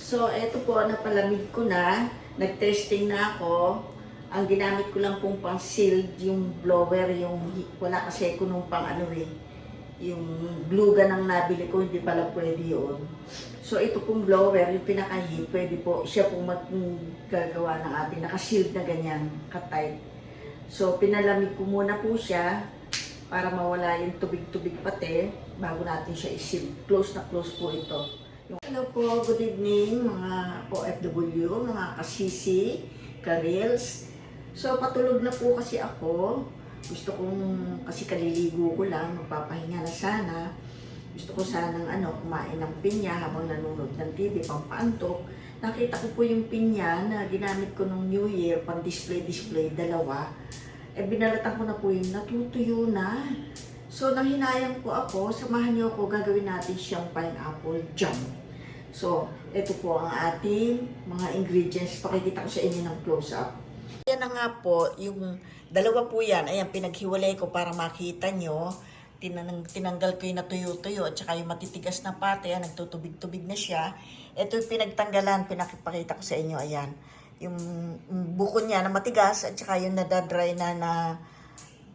So, eto po, napalamig ko na. Nag-testing na ako. Ang ginamit ko lang pong pang sealed, yung blower, yung wala kasi ko nung pang ano eh. Yung glue gun ang nabili ko, hindi pala pwede yun. So, ito pong blower, yung pinaka-heat, pwede po siya pong mag gagawa ng ating naka-sealed na ganyan, ka-tight. So, pinalamig ko muna po siya para mawala yung tubig-tubig pati bago natin siya i-seal. Close na close po ito. Hello po, good evening mga OFW, mga kasisi, karils. So patulog na po kasi ako. Gusto kong, kasi kaliligo ko lang, magpapahinga na sana. Gusto ko sanang ano, kumain ng pinya habang nanonood ng TV, pampaantok. Nakita ko po yung pinya na ginamit ko nung New Year, pang display-display, dalawa. Eh binalatan ko na po yung natutuyo na. So, nang hinayang ko ako, samahan niyo ako, gagawin natin siyang pineapple jam. So, ito po ang ating mga ingredients. Pakikita ko sa inyo ng close-up. Yan na nga po, yung dalawa po yan, ayan, pinaghiwalay ko para makita nyo. Tinang, tinanggal ko yung natuyo-tuyo at saka yung matitigas na parte, ayan, nagtutubig-tubig na siya. Ito yung pinagtanggalan, pinakipakita ko sa inyo, ayan. Yung yung buko niya na matigas at saka yung nadadry na na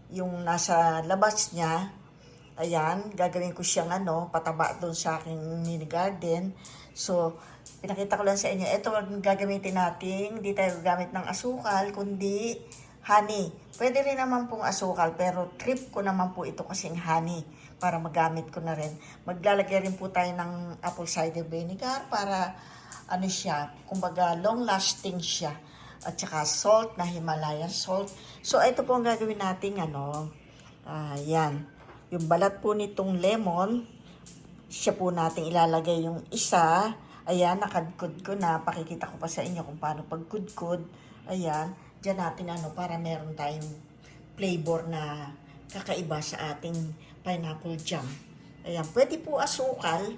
yung nasa labas niya, ayan, gagawin ko siyang ano, pataba doon sa aking mini garden. So, pinakita ko lang sa inyo, ito ang gagamitin natin, hindi tayo gamit ng asukal, kundi honey. Pwede rin naman pong asukal, pero trip ko naman po ito kasing honey para magamit ko na rin. Maglalagay rin po tayo ng apple cider vinegar para ano siya, kumbaga long lasting siya. At saka salt na Himalayan salt. So, ito po ang gagawin natin, ano, ah, yan. Yung balat po nitong lemon, siya po natin ilalagay yung isa. Ayan, nakadkod ko na. Pakikita ko pa sa inyo kung paano pagkudkod. Ayan, dyan natin ano, para meron tayong flavor na kakaiba sa ating pineapple jam. Ayan, pwede po asukal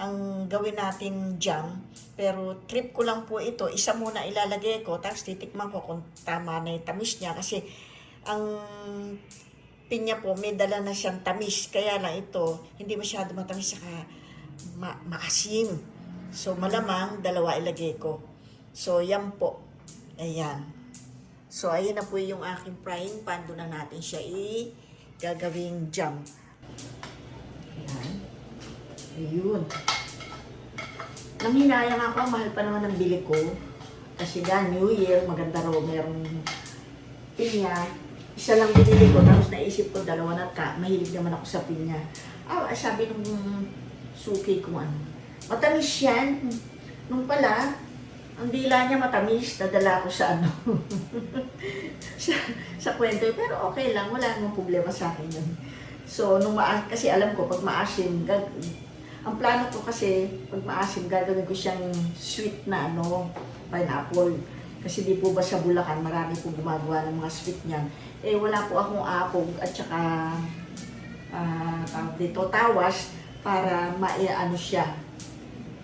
ang gawin natin jam. Pero trip ko lang po ito. Isa muna ilalagay ko, tapos titikman ko kung tama na yung tamis niya. Kasi ang pinya po, may dala na siyang tamis. Kaya lang ito, hindi masyado matamis saka ma- maasim. So malamang dalawa ilagay ko. So yan po. Ayan. So ayun na po yung aking frying pan. Doon na natin siya i gagawing jam. Ayan. Ayun. Nang hinayang ako, mahal pa naman ang bili ko. Kasi nga, New Year, maganda raw, merong pinya. Isa lang binili ko, tapos naisip ko, dalawa na ka. Mahilig naman ako sa pinya. Ah, sabi nung suki ko, ano, matamis yan. Nung pala, ang dila niya matamis, nadala ko sa ano, sa, sa kwento. Pero okay lang, wala namang problema sa akin yun. So, nung maa- kasi alam ko, pag maasim, gag- ang plano ko kasi, pag maasim, gagawin ko siyang sweet na ano, pineapple. Kasi di po ba sa Bulacan, marami po gumagawa ng mga sweet niyan. Eh, wala po akong apog at saka, ah, tawag dito, tawas, para ma-ano siya,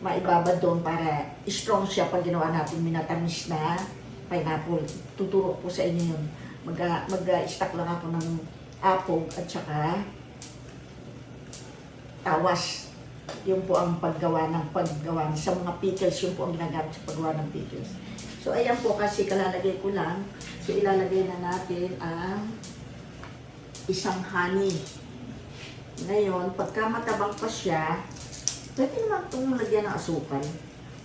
maibabad doon para strong siya pag ginawa natin minatamis na pineapple. Tuturo ko sa inyo yun. Mag- mag-stack lang ako ng apog at saka tawas. Yun po ang paggawa ng paggawa sa mga pickles. Yun po ang ginagamit sa paggawa ng pickles. So, ayan po kasi kalalagay ko lang. So, ilalagay na natin ang isang honey. Ngayon, pagka matabang pa siya, pwede naman itong lagyan ng asukal.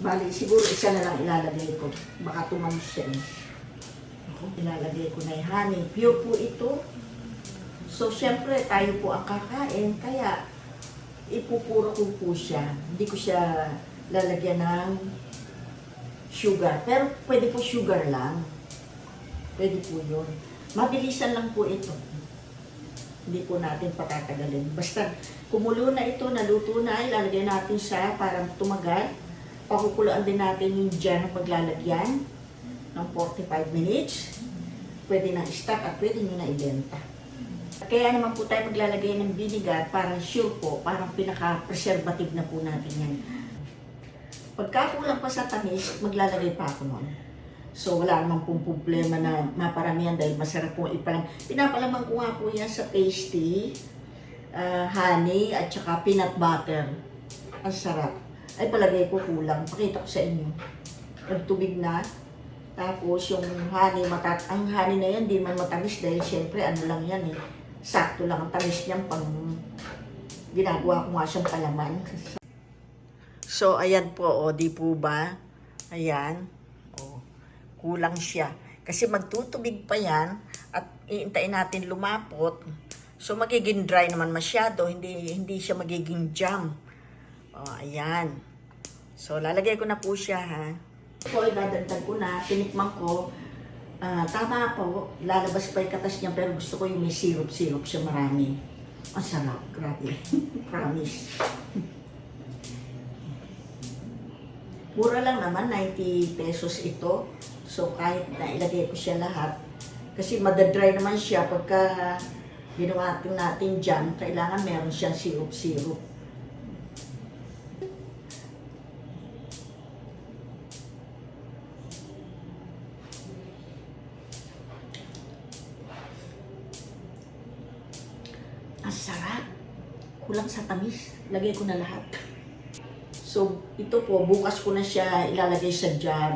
Bali, siguro isa na lang ilalagay ko. Baka tumamis siya eh. Ako, ilalagay ko na yung honey. Pure po ito. So, syempre, tayo po ang kakain. Kaya, ipupuro ko po siya. Hindi ko siya lalagyan ng sugar. Pero pwede po sugar lang. Pwede po yun. Mabilisan lang po ito. Hindi po natin patatagalin. Basta kumulo na ito, naluto na, ilalagay natin sa para tumagal. Pakukuluan din natin yung dyan ng paglalagyan ng 45 minutes. Pwede na stock at pwede nyo na ibenta. Kaya naman po tayo maglalagay ng vinegar para sure po, parang pinaka-preservative na po natin yan. Pagka kulang pa sa tamis, maglalagay pa ako nun. So wala namang pong problema na maparamihan dahil masarap po ipalang. Pinapalaman ko nga po yan sa pasty, ah, honey, at saka peanut butter. Ang sarap. Ay, palagay ko kulang. Pakita ko sa inyo. Nagtubig na. Tapos yung honey, matat ang honey na yan, di man matamis dahil syempre ano lang yan eh. Sakto lang ang tamis niyan pang ginagawa ko nga siyang palaman. So, ayan po, o, di po ba? Ayan. O, kulang siya. Kasi magtutubig pa yan at iintayin natin lumapot. So, magiging dry naman masyado. Hindi, hindi siya magiging jam. O, ayan. So, lalagay ko na po siya, ha? So, idadagdag ko na. Tinikman ko. Ah, tama po. Lalabas pa yung katas niya, pero gusto ko yung may syrup-syrup siya marami. Ang sarap. Grabe. Promise. Mura lang naman, 90 pesos ito. So, kahit na ilagay ko siya lahat. Kasi madadry naman siya pagka ginawa natin dyan, kailangan meron siyang syrup-syrup. Ang sarap. Kulang sa tamis. Lagay ko na lahat. So, ito po, bukas ko na siya ilalagay sa jar.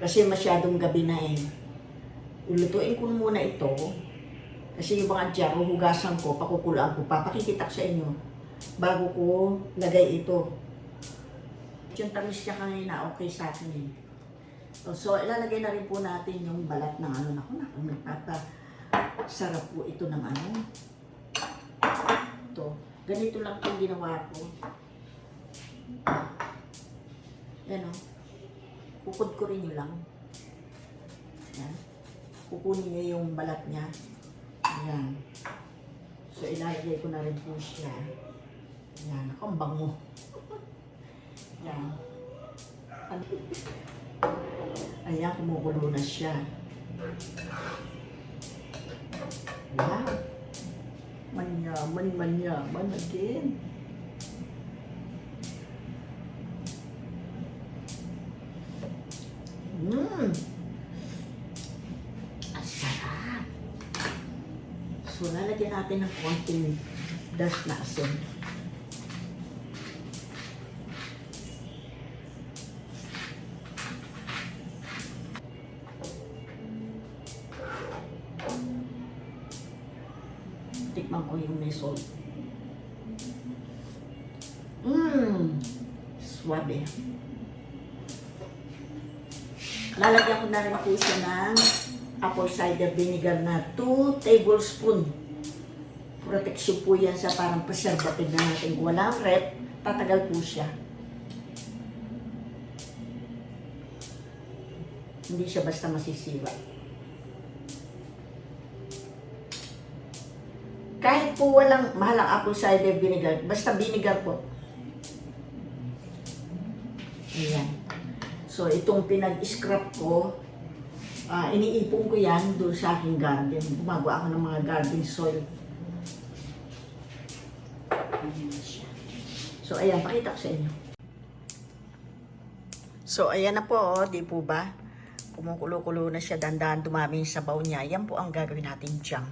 Kasi masyadong gabi na eh. Ulutuin ko muna ito. Kasi yung mga jar, hugasan ko, pakukulaan ko pa. Pakikita ko sa inyo. Bago ko lagay ito. Yung tamis niya kanina, okay sa akin eh. So, ilalagay na rin po natin yung balat ng ano. Naku, naku, nagpapa. Sarap po ito ng ano. Ito. Ganito lang po ginawa ko. Yan o. Kukod ko rin nyo lang. Yan. Kukunin nyo yung balat niya. Yan. So, ilalagay ko na rin po siya. Yan. Ako, ang bango. Yan. Ayan, kumukulo na siya. Wow. Manyaman, manyaman again. Mmm. Ang sarap. So, lalagyan natin ng konting dash na asin. Tikman ko yung may salt. Mmm. Swabe. Lalagyan ko na rin po siya ng apple cider vinegar na 2 tablespoon. Protection po yan sa parang preservative na natin. Walang rep, tatagal po siya. Hindi siya basta masisira. Kahit po walang mahalang apple cider vinegar, basta vinegar po. Ayan. So, itong pinag-scrap ko, ah, iniipon ko yan doon sa aking garden. Gumagawa ako ng mga garden soil. So, ayan, pakita ko sa inyo. So, ayan na po, oh, di po ba? Kumukulo-kulo na siya, dandahan dumami yung sabaw niya. Yan po ang gagawin natin jam.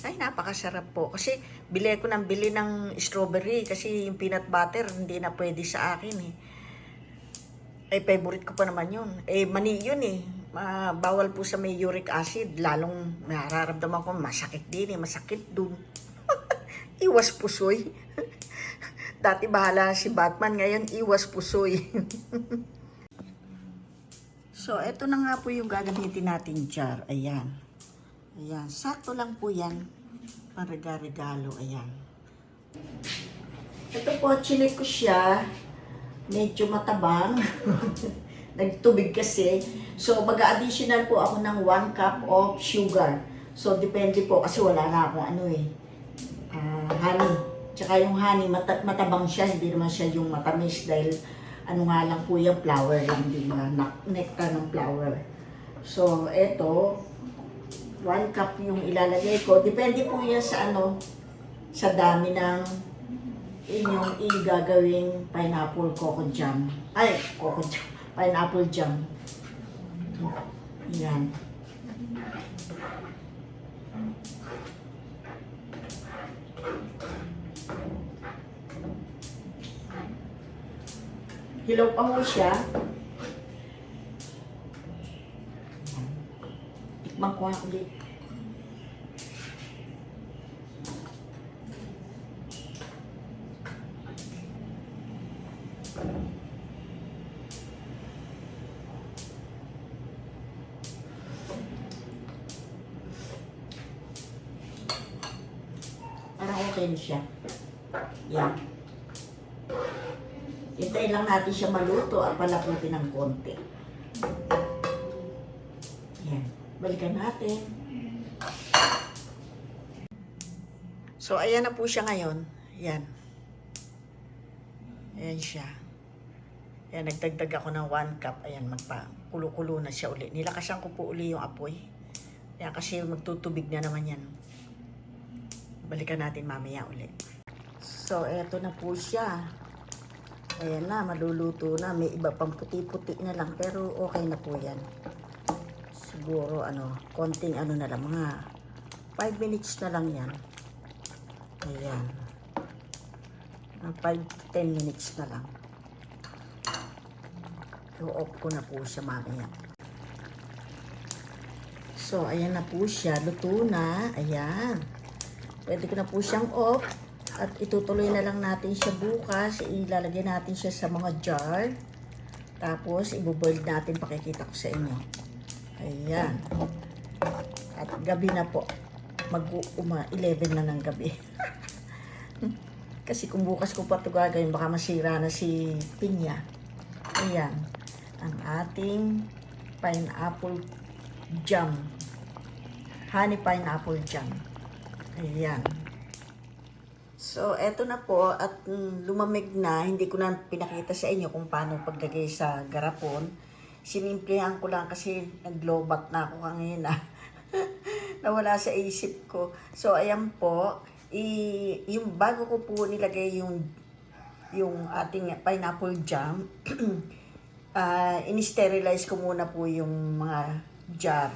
Ay, napakasarap po. Kasi, bili ko ng bili ng strawberry kasi yung peanut butter hindi na pwede sa akin eh. Ay, favorite ko pa naman yun. Eh, mani yun eh. Ah, bawal po sa may uric acid. Lalong nararamdaman ko masakit din eh. Masakit dun. iwas pusoy. Dati bahala si Batman. Ngayon, iwas pusoy. so, eto na nga po yung gagamitin natin jar. Ayan. Ayan. Sakto lang po yan. Pang-regalo. Ayan. Ito po, chinik ko siya medyo matabang. Nagtubig kasi. So, mag-additional po ako ng 1 cup of sugar. So, depende po kasi wala na ako ano eh. ah, honey. Tsaka yung honey, mata- matabang siya. Hindi naman siya yung matamis dahil ano nga lang po yung flower lang, di ba? Nak- Nectar ng flower. So, eto, 1 cup yung ilalagay ko. Depende po yan sa ano, sa dami ng inyong igagawing pineapple coco jam. Ay, coco jam. Pineapple jam. Yan. Hilaw pa ho siya. Tikman ko nga ulit. Parang okay na siya. Yan. Hintayin lang natin siya maluto at palaputin ng konti. Yan. Balikan natin. So, ayan na po siya ngayon. Yan. Ayan siya. Ayan, nagdagdag ako ng 1 cup. Ayan, magpa kulo-kulo na siya uli. Nilakasan ko po uli yung apoy. Ayan, kasi magtutubig na naman yan. Balikan natin mamaya uli. So, eto na po siya. Ayan na, maluluto na. May iba pang puti-puti na lang, pero okay na po yan. Siguro, ano, konting ano na lang, mga 5 minutes na lang yan. Ayan. Mga 5 10 minutes na lang. I-off ko na po siya mamaya. So, ayan na po siya. Luto na. Ayan. Pwede ko na po siyang off. At itutuloy na lang natin siya bukas. Ilalagay natin siya sa mga jar. Tapos, ibuboil natin. Pakikita ko sa inyo. Ayan. At gabi na po. Mag-uma 11 na ng gabi. Kasi kung bukas ko pa ito gagawin, baka masira na si Pinya. Ayan. Ang ating pineapple jam. Honey pineapple jam. Ayan. So, eto na po at mm, lumamig na. Hindi ko na pinakita sa inyo kung paano paglagay sa garapon. Sinimplihan ko lang kasi naglobat na ako kanina. Nawala sa isip ko. So, ayan po. I, yung bago ko po nilagay yung yung ating pineapple jam, ah in-sterilize ko muna po yung mga jar.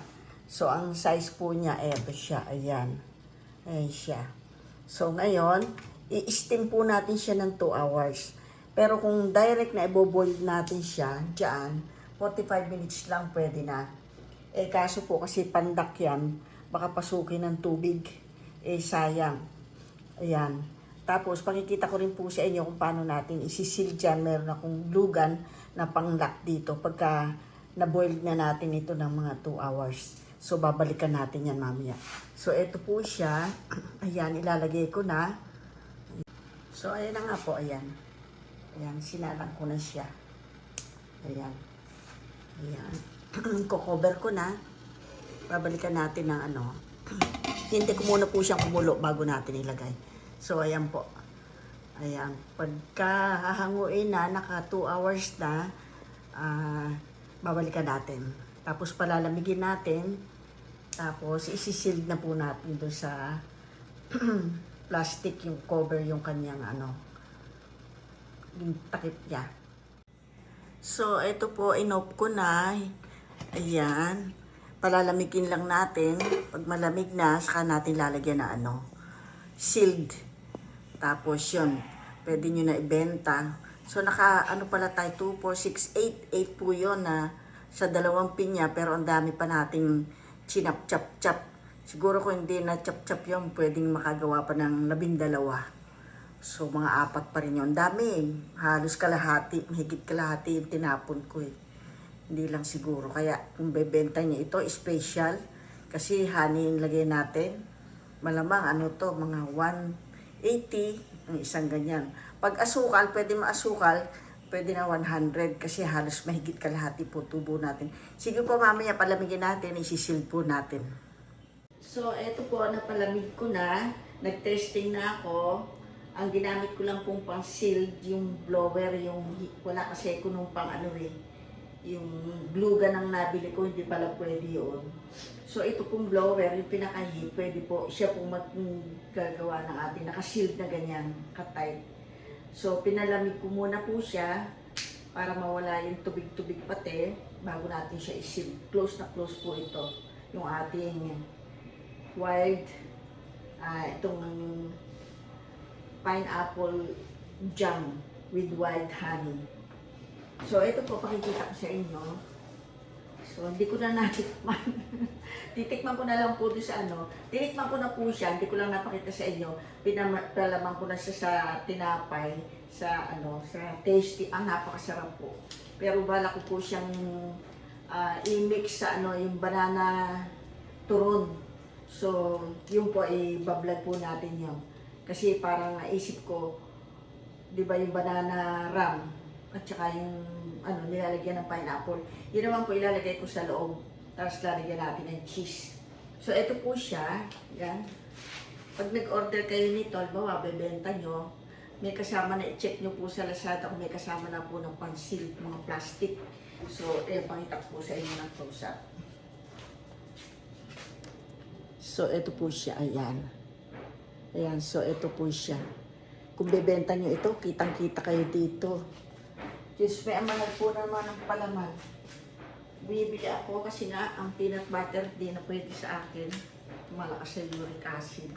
So, ang size po niya, eto siya. Ayan. Ayan siya. So, ngayon, i-steam po natin siya ng 2 hours. Pero kung direct na i-boil natin siya, dyan, 45 minutes lang pwede na. Eh, kaso po kasi pandak yan, baka pasukin ng tubig. Eh, sayang. Ayan. Tapos, pakikita ko rin po sa inyo kung paano natin isisil dyan. Meron akong glugan na panglock dito pagka na-boil na natin ito ng mga 2 hours. So, babalikan natin yan mamaya. So, ito po siya. Ayan, ilalagay ko na. So, ayan na nga po, ayan. Ayan, sinalang ko na siya. Ayan. Ayan. Kukover ko na. Babalikan natin ng ano. Hintay ko muna po siyang kumulo bago natin ilagay. So, ayan po. Ayan. Pagka hahanguin na, naka 2 hours na, ah, babalikan natin. Tapos palalamigin natin. Tapos isisil na po natin doon sa plastic yung cover yung kanyang ano yung takip niya. So, ito po, inop ko na. Ayan. Palalamigin lang natin. Pag malamig na, saka natin lalagyan na ano, sealed. Tapos yun, pwede nyo na ibenta. So, naka, ano pala tayo, 2, 4, 6, 8, 8 po yun na sa dalawang pinya, pero ang dami pa nating chinap chap chap Siguro kung hindi na chap chap yun, pwedeng makagawa pa ng labindalawa. So, mga apat pa rin yun. Dami eh. Halos kalahati, mahigit kalahati yung tinapon ko eh. Hindi lang siguro. Kaya kung bebenta niya ito, special. Kasi honey yung lagay natin. Malamang ano to, mga 180 ang isang ganyan. Pag asukal, pwede maasukal, pwede na 100 kasi halos mahigit kalahati po tubo natin. Sige po mamaya palamigin natin, isisil po natin. So, eto po, napalamig ko na. Nag-testing na ako. Ang ginamit ko lang pong pang sealed, yung blower, yung wala kasi ko nung pang ano eh. Yung glue gun ang nabili ko, hindi pala pwede yun. So, ito pong blower, yung pinaka-heat, pwede po siya pong maggagawa ng ating naka-sealed na ganyan, ka-tight. So, pinalamig ko muna po siya para mawala yung tubig-tubig pati bago natin siya i-seal. Close na close po ito. Yung ating wild, ah itong pineapple jam with wild honey. So, ito po, pakikita ko sa inyo. So, hindi ko na natikman. Titikman ko na lang po doon sa ano. Tinikman ko na po siya, hindi ko lang napakita sa inyo. Pinalaman ko na siya sa tinapay, sa ano, sa tasty. Ang napakasarap po. Pero bala ko po siyang ah, i-mix sa ano, yung banana turon. So, yun po, i-bablog po natin yun. Kasi parang naisip ko, di ba yung banana ram, at saka yung ano, nilalagyan ng pineapple. Yun naman po ilalagay ko sa loob. Tapos lalagyan natin ng cheese. So, ito po siya. Yan. Pag nag-order kayo nito, halimbawa, bebenta nyo, may kasama na i-check nyo po sa Lazada kung may kasama na po ng pansil, mga plastic. So, eh, pakita ko po sa inyo ng close-up. So, ito po siya. Ayan. Ayan. So, ito po siya. Kung bebenta nyo ito, kitang-kita kayo dito. Diyos, may amanag po naman ang palaman. Bibili ako kasi nga ang peanut butter di na pwede sa akin. Malakas sa uric acid.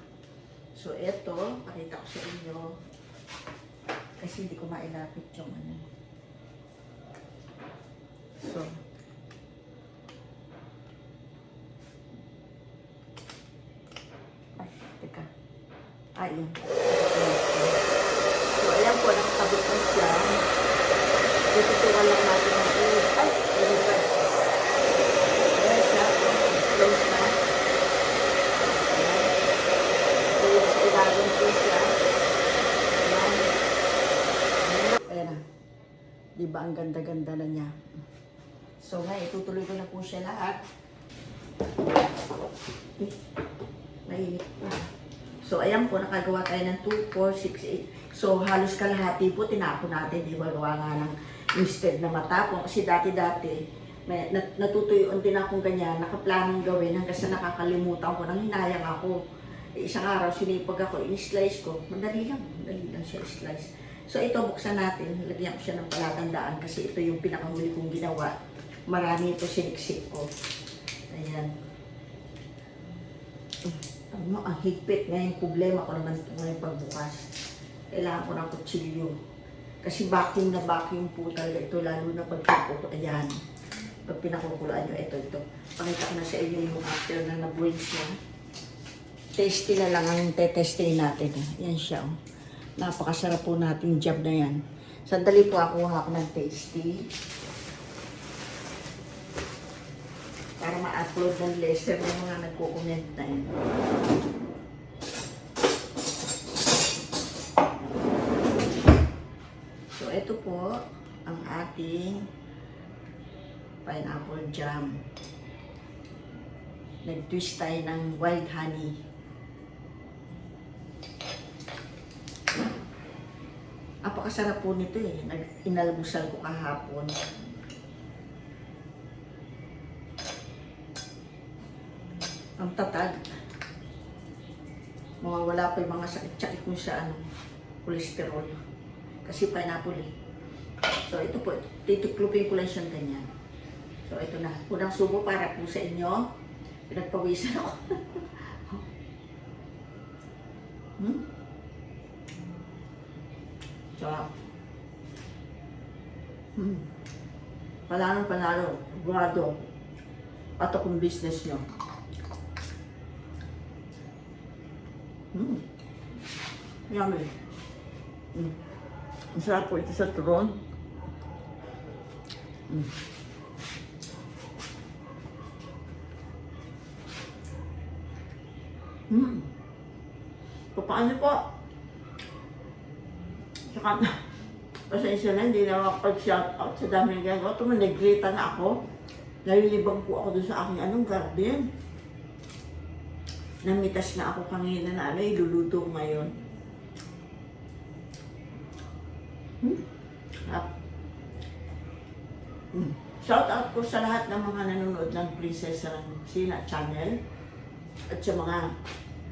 So, eto, pakita ko sa inyo. Kasi hindi ko mailapit yung ano. So, ay, teka. Ay, yun. So, ayan po, nakakabit na siya. Tututukan lang natin ang ulo. Ay, very bad. Ayan siya. Close na. Ayan. So, yung sa ilalim po siya. Ayan. Ayan na. Di ba ang ganda-ganda na niya? So, ngayon, itutuloy ko na po siya lahat. Eh, pa. So, ayan po, nakagawa tayo ng 2, 4, 6, 8. So, halos kalahati po, tinapon natin. Di ba, gawa nga ng instead na matapon. Kasi dati-dati, may, nat, natutuyuan din akong ganyan, nakaplanong gawin hanggang sa nakakalimutan ko, nang hinayang ako. Eh, isang araw, sinipag ako, in-slice ko. Madali lang, madali lang siya slice. So, ito, buksan natin. Lagyan ko siya ng palatandaan kasi ito yung pinakahuli kong ginawa. Marami ito siniksik ko. Ayan. Ano, ang higpit. Ngayon, problema ko naman ito ngayon pagbukas. Kailangan ko ng kutsilyo. Kasi vacuum na vacuum po talaga ito, lalo na pag pinakulo. Ayan. Pag pinakukuluan nyo, ito, ito. Pakita ko na sa inyo yung after na na-boil siya. Tasty na lang ang tetesting natin. Yan siya, oh. Napakasarap po natin job na yan. Sandali po ako ako ng tasty. Para ma-upload ng lesson ng mga nagko-comment na yun. So, ito po ang ating pineapple jam. Nag-twist tayo ng wild honey. Apakasarap po nito eh. Inalmusal ko kahapon. Ang tatag. Mawawala pa yung mga sakit-sakit mo sa ano, cholesterol. Kasi pineapple eh. So ito po, titiklupin ko lang siyang ganyan. So ito na, unang subo para po sa inyo. Pinagpawisan ako. hmm? Sarap. Hmm. Panalo, panalo. Guado. Patok business nyo. Hmm. Yummy. Hmm. Ang sarap po ito sa turon. Hmm. Hmm. Paano po? Saka, pasensya na, hindi na makapag-shout out sa daming gano'n. Ito, na ako. Nalilibang po ako doon sa aking anong garden. Namitas na ako kanina na ano, iluluto ko ngayon. Hmm? Sarap. Hmm. Shout out po sa lahat ng mga nanonood ng Princess Sina channel at sa mga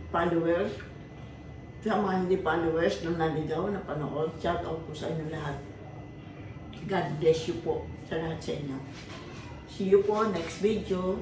followers sa mga hindi followers nung naligaw na panood, shout out po sa inyo lahat. God bless you po sa lahat sa inyo. See you po next video.